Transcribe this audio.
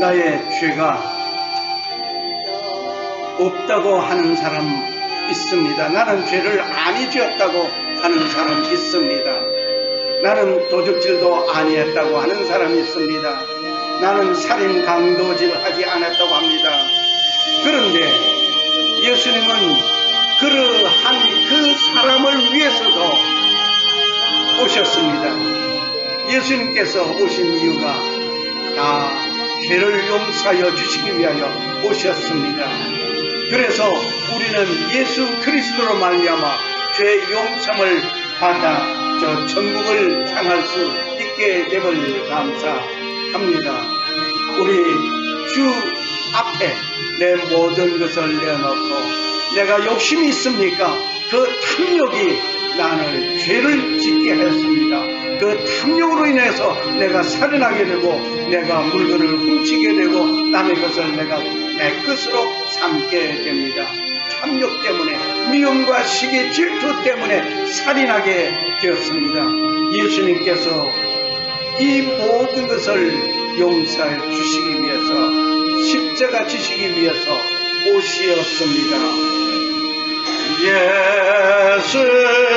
나의 죄가 없다고 하는 사람 있습니다. 나는 죄를 아니 지었다고 하는 사람 있습니다. 나는 도적질도 아니했다고 하는 사람이 있습니다. 나는 살인 강도질 하지 않았다고 합니다. 그런데 예수님은 그러한 그 사람을 위해서도 오셨습니다. 예수님께서 오신 이유가 다 죄를 용서하여 주시기 위하여 오셨습니다. 그래서 우리는 예수 그리스도로 말미암아 죄 용서를 받아 저 천국을 향할 수 있게 됨을 감사합니다. 우리 주 앞에 내 모든 것을 내어놓고 내가 욕심이 있습니까? 그 탐욕이 나를 죄를 짓게 하였습니다. 그 탐욕으로 인해서 내가 살인하게 되고 내가 물건을 훔치게 되고 남의 것을 내가 내 것으로 삼게 됩니다. 탐욕 때문에 미움과 시기 질투 때문에 살인하게 되었습니다. 예수님께서 이 모든 것을 용서해 주시기 위해서 십자가 지시기 위해서 오시었습니다. 예수